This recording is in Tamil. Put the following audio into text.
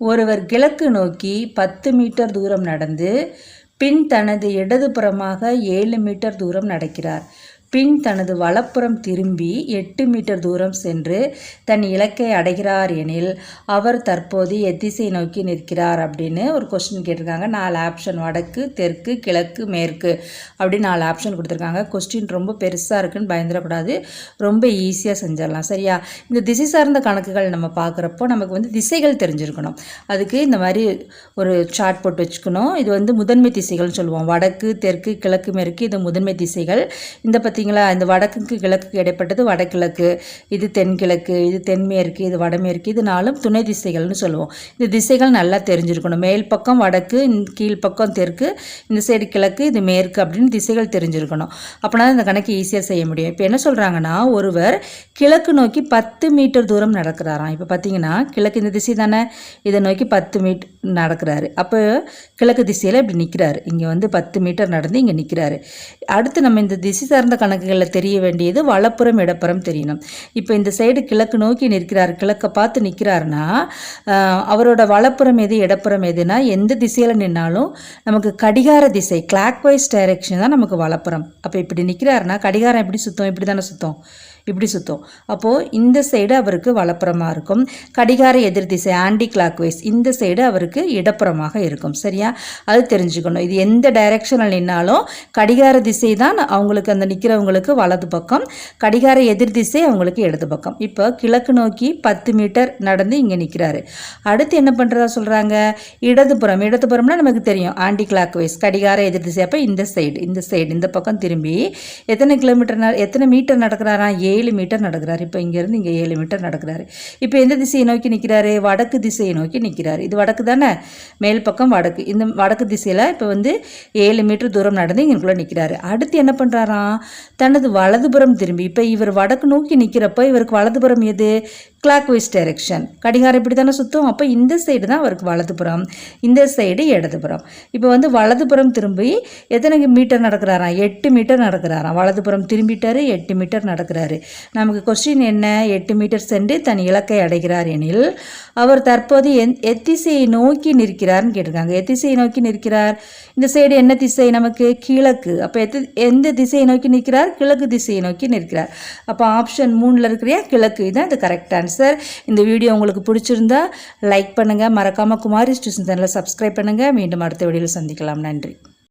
ஒருவர் கிழக்கு நோக்கி பத்து மீட்டர் தூரம் நடந்து பின் தனது இடதுபுறமாக ஏழு மீட்டர் தூரம் நடக்கிறார். பின் தனது வலப்புறம் திரும்பி எட்டு மீட்டர் தூரம் சென்று தன் இலக்கை அடைகிறார் எனில் அவர் தற்போது எத்திசை நோக்கி நிற்கிறார் அப்படின்னு ஒரு கொஸ்டின் கேட்டிருக்காங்க. நாலு ஆப்ஷன் வடக்கு தெற்கு கிழக்கு மேற்கு அப்படின்னு நாலு ஆப்ஷன் கொடுத்துருக்காங்க. கொஸ்டின் ரொம்ப பெருசாக இருக்குன்னு பயந்துடக்கூடாது. ரொம்ப ஈஸியாக செஞ்சிடலாம். சரியா? இந்த திசை சார்ந்த கணக்குகள் நம்ம பார்க்குறப்போ நமக்கு வந்து திசைகள் தெரிஞ்சிருக்கணும். அதுக்கு இந்த மாதிரி ஒரு சார்ட் போட்டு வச்சுக்கணும். இது வந்து முதன்மை திசைகள்னு சொல்லுவோம். வடக்கு தெற்கு கிழக்கு மேற்கு இது முதன்மை திசைகள். இந்த பற்றி பார்த்தீங்களா இந்த வடக்குக்கு கிழக்குக்கு இடைப்பட்டது வடகிழக்கு இது தென்கிழக்கு இது தென்மேற்கு இது வடமேற்கு இது நாளும் துணை திசைகள்னு சொல்லுவோம். இந்த திசைகள் நல்லா தெரிஞ்சிருக்கணும். மேல் பக்கம் வடக்கு கீழ்ப்பக்கம் தெற்கு இந்த சைடு கிழக்கு இது மேற்கு அப்படின்னு திசைகள் தெரிஞ்சிருக்கணும். அப்படின்னா இந்த கணக்கு ஈஸியாக செய்ய முடியும். இப்போ என்ன சொல்கிறாங்கன்னா ஒருவர் கிழக்கு நோக்கி பத்து மீட்டர் தூரம் நடக்கிறாராம். இப்போ பார்த்தீங்கன்னா கிழக்கு இந்த திசை தானே? இதை நோக்கி பத்து மீட்டர் நடக்கிறாரு. அப்போ கிழக்கு திசையில் இப்படி நிற்கிறாரு இங்கே வந்து பத்து மீட்டர் நடந்து இங்கே நிற்கிறாரு அடுத்து நம்ம இந்த திசை சார்ந்த கணக்குகளில் தெரிய வேண்டியது வலப்புறம் இடப்புறம் தெரியணும். இப்போ இந்த சைடு கிழக்கு நோக்கி நிற்கிறார் கிழக்கை பார்த்து நிற்கிறாருன்னா அவரோட வலப்புறம் எது இடப்புறம் எதுனா எந்த திசையில் நின்னாலும் நமக்கு கடிகார திசை கிளாக் வைஸ் டைரெக்ஷன் தான் நமக்கு வலப்புறம். அப்போ இப்படி நிற்கிறாருன்னா கடிகாரம் எப்படி சுத்தம்? இப்படி தானே சுத்தம். இப்படி சுற்றும் அப்போது இந்த சைடு அவருக்கு வலப்புறமாக இருக்கும். கடிகார எதிர் திசை ஆன்டி கிளாக் வைஸ் இந்த சைடு அவருக்கு இடப்புறமாக இருக்கும். சரியா? அது தெரிஞ்சுக்கணும். இது எந்த டைரெக்ஷனில் நின்னாலும் கடிகார திசை தான் அவங்களுக்கு அந்த நிற்கிறவங்களுக்கு வலது பக்கம். கடிகார எதிர் திசை அவங்களுக்கு இடது பக்கம். இப்போ கிழக்கு நோக்கி பத்து மீட்டர் நடந்து இங்கே நிற்கிறாரு அடுத்து என்ன பண்ணுறதா சொல்கிறாங்க இடதுபுறம். இடதுபுறம்னா நமக்கு தெரியும். ஆன்டி கிளாக் வைஸ் கடிகார எதிர் திசை. அப்போ இந்த சைடு இந்த சைடு இந்த பக்கம் திரும்பி எத்தனை கிலோமீட்டர் எத்தனை மீட்டர் நடக்கிறாராம்? ஏ ஏழு மீட்டர் நடக்கிறார். இப்போ இங்கேருந்து இங்கே ஏழு மீட்டர் நடக்கிறாரு. இப்போ எந்த திசையை நோக்கி நிற்கிறாரு வடக்கு திசையை நோக்கி நிற்கிறார் இது வடக்கு தானே? மேல் பக்கம் வடக்கு. இந்த வடக்கு திசையில் இப்போ வந்து ஏழு மீட்டர் தூரம் நடந்து இங்கேக்குள்ளே நிற்கிறாரு அடுத்து என்ன பண்ணுறாராம் தனது வலதுபுறம் திரும்பி. இப்போ இவர் வடக்கு நோக்கி நிற்கிறப்போ இவருக்கு வலதுபுறம் எது? கிளாக் வைஸ் டைரெக்ஷன் கடிகாரம் இப்படி தானே சுற்றும் அப்போ இந்த சைடு தான் அவருக்கு வலதுபுறம் இந்த சைடு இடதுபுறம் இப்போ வந்து வலதுபுறம் திரும்பி எத்தனை மீட்டர் நடக்கிறாராம்? எட்டு மீட்டர் நடக்கிறாராம். வலதுபுறம் திரும்பிட்டாரு எட்டு மீட்டர் நடக்கிறாரு. நமக்கு கொஸ்டின் என்ன? எட்டு மீட்டர் சென்று தன் இலக்கை அடைகிறார் எனில் அவர் தற்போது எந் எத்திசையை நோக்கி நிற்கிறார்னு கேட்டிருக்காங்க. எத்திசையை நோக்கி நிற்கிறார். இந்த சைடு என்ன திசை நமக்கு? கிழக்கு. அப்போ எத்து எந்த திசையை நோக்கி நிற்கிறார்? கிழக்கு திசையை நோக்கி நிற்கிறார். அப்போ ஆப்ஷன் மூணில் இருக்கிறியா கிழக்கு. இதுதான் இது கரெக்டான ஆன்சர் இந்த வீடியோ உங்களுக்கு பிடிச்சிருந்தா லைக் பண்ணுங்கள் மறக்காமல் குமாரி ஸ்டூஷன் சேனலை சப்ஸ்கிரைப் பண்ணுங்கள் மீண்டும் அடுத்த வீடியோவில் சந்திக்கலாம். நன்றி.